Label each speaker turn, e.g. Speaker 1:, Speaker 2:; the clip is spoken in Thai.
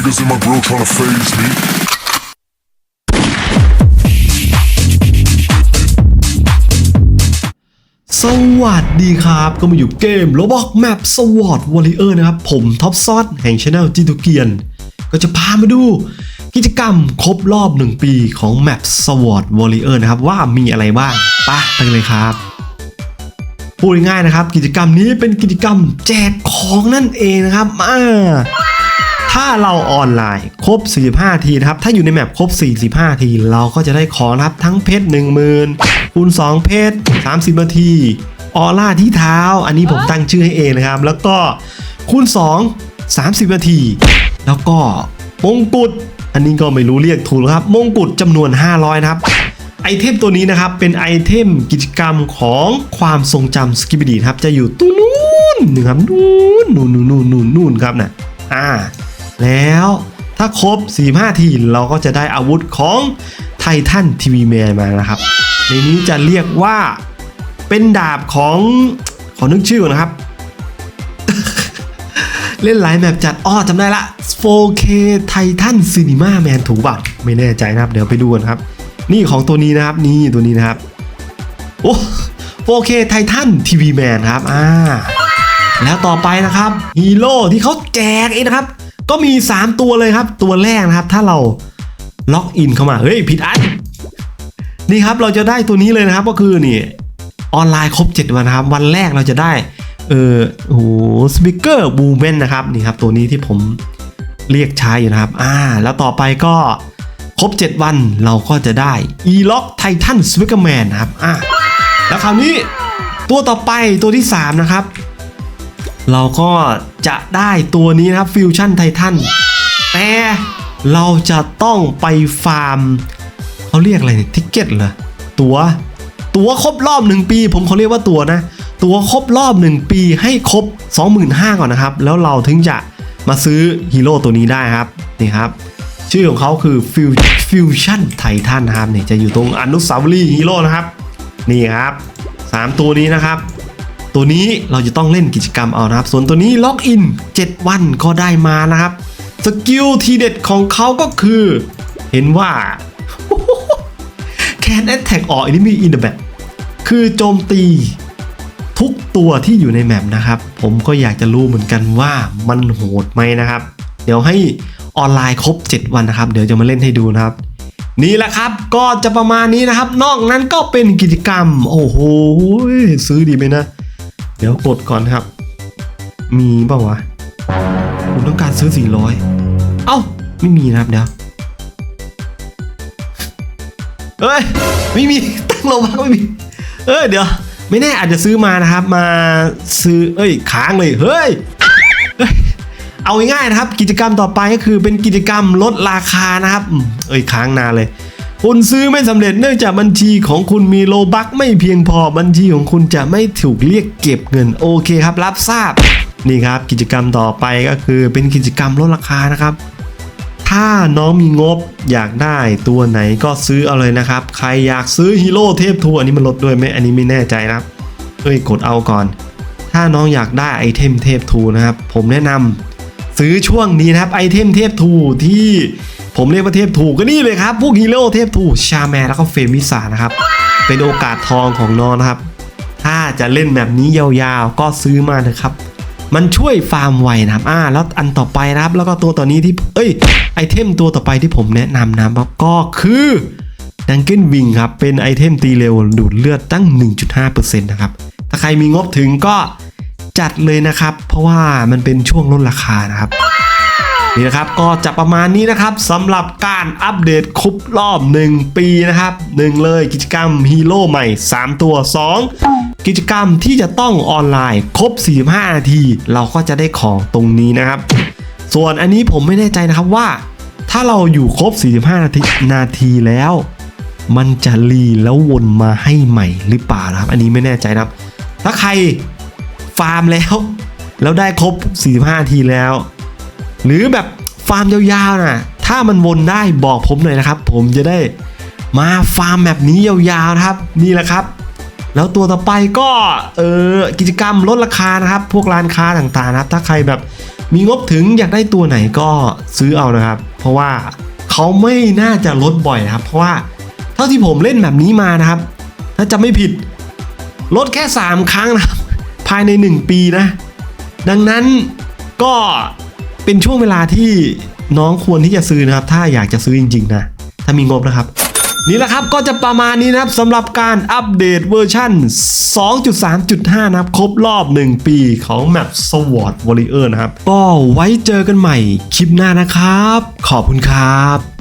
Speaker 1: Niggas in my grill tryna phase me.
Speaker 2: สวัสดีครับก็มาอยู่เกม Roblox Map Sword Warrior นะครับ ผมท็อปซอสแห่งช anel จิตุเกียน ก็จะพามาดูกิจกรรมครบรอบ 1 ปีของ Map Sword Warrior นะครับ ว่ามีอะไรบ้างไปะไปเลยครับ พูดง่ายๆนะครับ กิจกรรมนี้เป็นกิจกรรมแจกของนั่นเองนะครับอ่า ถ้าเราออนไลน์ครบ 45 ทีนะครับ ถ้าอยู่ในแมปครบ 45 ที เราก็จะได้ของครับทั้งเพชร10,000คูณ2เพชร30 นาทีออร่าที่เท้า อันนี้ผมตั้งชื่อให้เองนะครับ แล้วก็คูณ 2 30 นาที แล้วก็มงกุฎอันนี้ก็ไม่รู้เรียกถูกครับ มงกุฎจำนวน 500 นะครับไอเทมตัวนี้นะครับเป็นไอเทมกิจกรรมของความทรงจำสกิบดีครับ จะอยู่ตู้นู้นนะครับนู้นนู่นนู่นนู่นนู่นนู่นครับนะอ่า แล้วถ้าครบ 45 ทีเราก็จะได้อาวุธของไททันทีวีแมนมานะครับ ในนี้จะเรียกว่าเป็นดาบของขอนึกชื่อก่อนนะครับ เล่นหลายแมปจัดอ้อจำได้ละ 4K Titan Cinema Man ถูกป่ะไม่แน่ใจนะครับ เดี๋ยวไปดูกันครับ นี่ของตัวนี้นะครับ นี่ตัวนี้นะครับ โอ้ 4K Titan TV Man ครับ อ่า แล้วต่อไปนะครับฮีโร่ที่เขาแจกเองนะครับ ก็มี 3 ตัวเลยครับ ตัวแรกนะครับ ถ้าเราล็อกอินเข้ามา เฮ้ย ผิดอัน นี่ครับเราจะได้ตัวนี้เลยนะครับ ก็คือนี่ออนไลน์ครบ 7 วันนะครับ วันแรกเราจะได้ เออโอ้โหสปิเกอร์บูเมนนะครับ นี่ครับ ตัวนี้ที่ผมเรียกใช้อยู่นะครับ อ่า แล้วต่อไปก็ครบ 7 วันเราก็จะได้ e l o c k Titan s p i c k e r Man นะครับ อ่าแล้วคราวนี้ตัวต่อไปตัวที่ 3 นะครับ เราก็จะได้ตัวนี้นะครับฟิวชั่นไททันแต่เราจะต้องไปฟาร์มเขาเรียกอะไรเนี่ยทิกเก็ตเหรอตัวตัวครบรอบ 1 ปี ผมเขาเรียกว่าตัวนะ ตัวครบรอบ 1 ปีให้ครบ 25,000ก่อนนะครับ แล้วเราถึงจะมาซื้อฮีโร่ตัวนี้ได้ครับนี่ครับ ชื่อของเขาคือฟิวฟิวชั่นไททันนะครับเนี่ยจะอยู่ตรงอนุสาวรีย์ฮีโร่นะครับ นี่ครับ 3 ตัวนี้นะครับ ตัวนี้เราจะต้องเล่นกิจกรรมเอานะครับ ส่วนตัวนี้ล็อกอิน 7 วันก็ได้มานะครับ สกิลทีเด็ดของเขาก็คือ เห็นว่า Can attack all enemy in the map คือโจมตีทุกตัวที่อยู่ในแมปนะครับ ผมก็อยากจะรู้เหมือนกันว่ามันโหดไหมนะครับ เดี๋ยวให้ออนไลน์ครบ 7 วันนะครับ เดี๋ยวจะมาเล่นให้ดูนะครับ นี่แหละครับก็จะประมาณนี้นะครับ นอกนั้นก็เป็นกิจกรรม โอ้โหซื้อดีไหมนะ เดี๋ยวกดก่อนครับ มีเปล่าวะ ผมต้องการซื้อ 400 เอ้า ไม่มีนะครับเดี๋ยวเอ้ย ไม่มี ตั้งโลบักไม่มี เอ้ย เดี๋ยว ไม่แน่อาจจะซื้อมานะครับ มาซื้อ เอ้ย ค้างเลย เฮ้ยเอาง่ายๆนะครับ กิจกรรมต่อไปก็คือเป็นกิจกรรมลดราคานะครับ เอ้ยค้างนานเลย คุณซื้อไม่สำเร็จเนื่องจากบัญชีของคุณมีโลบักไม่เพียงพอบัญชีของคุณจะไม่ถูกเรียกเก็บเงินโอเคครับ รับทราบนี่ครับกิจกรรมต่อไปก็คือเป็นกิจกรรมลดราคานะครับ ถ้าน้องมีงบอยากได้ตัวไหนก็ซื้อเอาเลยนะครับ ใครอยากซื้อฮีโร่เทพทูอันนี้มันลดด้วยไหมอันนี้ไม่แน่ใจนะครับเอ้ยกดเอาก่อน ถ้าน้องอยากได้ไอเทมเทพทูนะครับ ผมแนะนำ ซื้อช่วงนี้นะครับไอเทมเทพทูที่ผมเรียกว่าเทพทูก็นี่เลยครับ พวกฮีโร่เทพทูชาแมนแล้วก็เฟมิสานะครับ เป็นโอกาสทองของน้องนะครับ ถ้าจะเล่นแบบนี้ยาวๆ ก็ซื้อมาเถอะครับ มันช่วยฟาร์มไวนะครับอ่าแล้วอันต่อไปนะครับ แล้วก็ตัวต่อนี้ที่ เอ้ย ไอเทมตัวต่อไปที่ผมแนะนำนะครับก็คือดังเกิลวิงครับ เป็นไอเทมตีเร็วดูดเลือดตั้ง 1.5%นะครับ ถ้าใครมีงบถึงก็ จัดเลยนะครับ เพราะว่ามันเป็นช่วงลดราคานะครับนี่นะครับก็จะประมาณนี้นะครับสำหรับการอัปเดตครบรอบ 1 ปีนะครับหนึ่งเลยกิจกรรมฮีโร่ใหม่ 3 ตัว 2 กิจกรรมที่จะต้องออนไลน์ครบ 45 นาที เราก็จะได้ของตรงนี้นะครับ ส่วนอันนี้ผมไม่แน่ใจนะครับว่า ถ้าเราอยู่ครบ 45 นาทีนาทีแล้ว มันจะรีแล้ววนมาให้ใหม่หรือเปล่านะครับ อันนี้ไม่แน่ใจนะครับ ถ้าใคร ฟาร์มแล้ว แล้วได้ครบ 45 ทีแล้ว หรือแบบฟาร์มยาวๆนะถ้ามันวนได้บอกผมหน่อยนะครับ ผมจะได้มาฟาร์มแบบนี้ยาวๆนะครับ นี่แหละครับ แล้วตัวต่อไปก็เออกิจกรรมลดราคานะครับ พวกร้านค้าต่างๆนะครับ ถ้าใครแบบมีงบถึงอยากได้ตัวไหนก็ซื้อเอานะครับ เพราะว่าเขาไม่น่าจะลดบ่อยนะครับ เพราะว่าเท่าที่ผมเล่นแบบนี้มานะครับ ถ้าจะไม่ผิดลดแค่ 3 ครั้งนะครับ ภายใน 1 ปีนะ ดังนั้นก็เป็นช่วงเวลาที่น้องควรที่จะซื้อนะครับ ถ้าอยากจะซื้อจริงๆนะ ถ้ามีงบนะครับ นี่แหละครับก็จะประมาณนี้นะครับสำหรับการอัปเดตเวอร์ชัน2.3.5 นะครับ ครบรอบ 1 ปีของ Map Sword Warrior นะครับ ก็ไว้เจอกันใหม่คลิปหน้านะครับ ขอบคุณครับ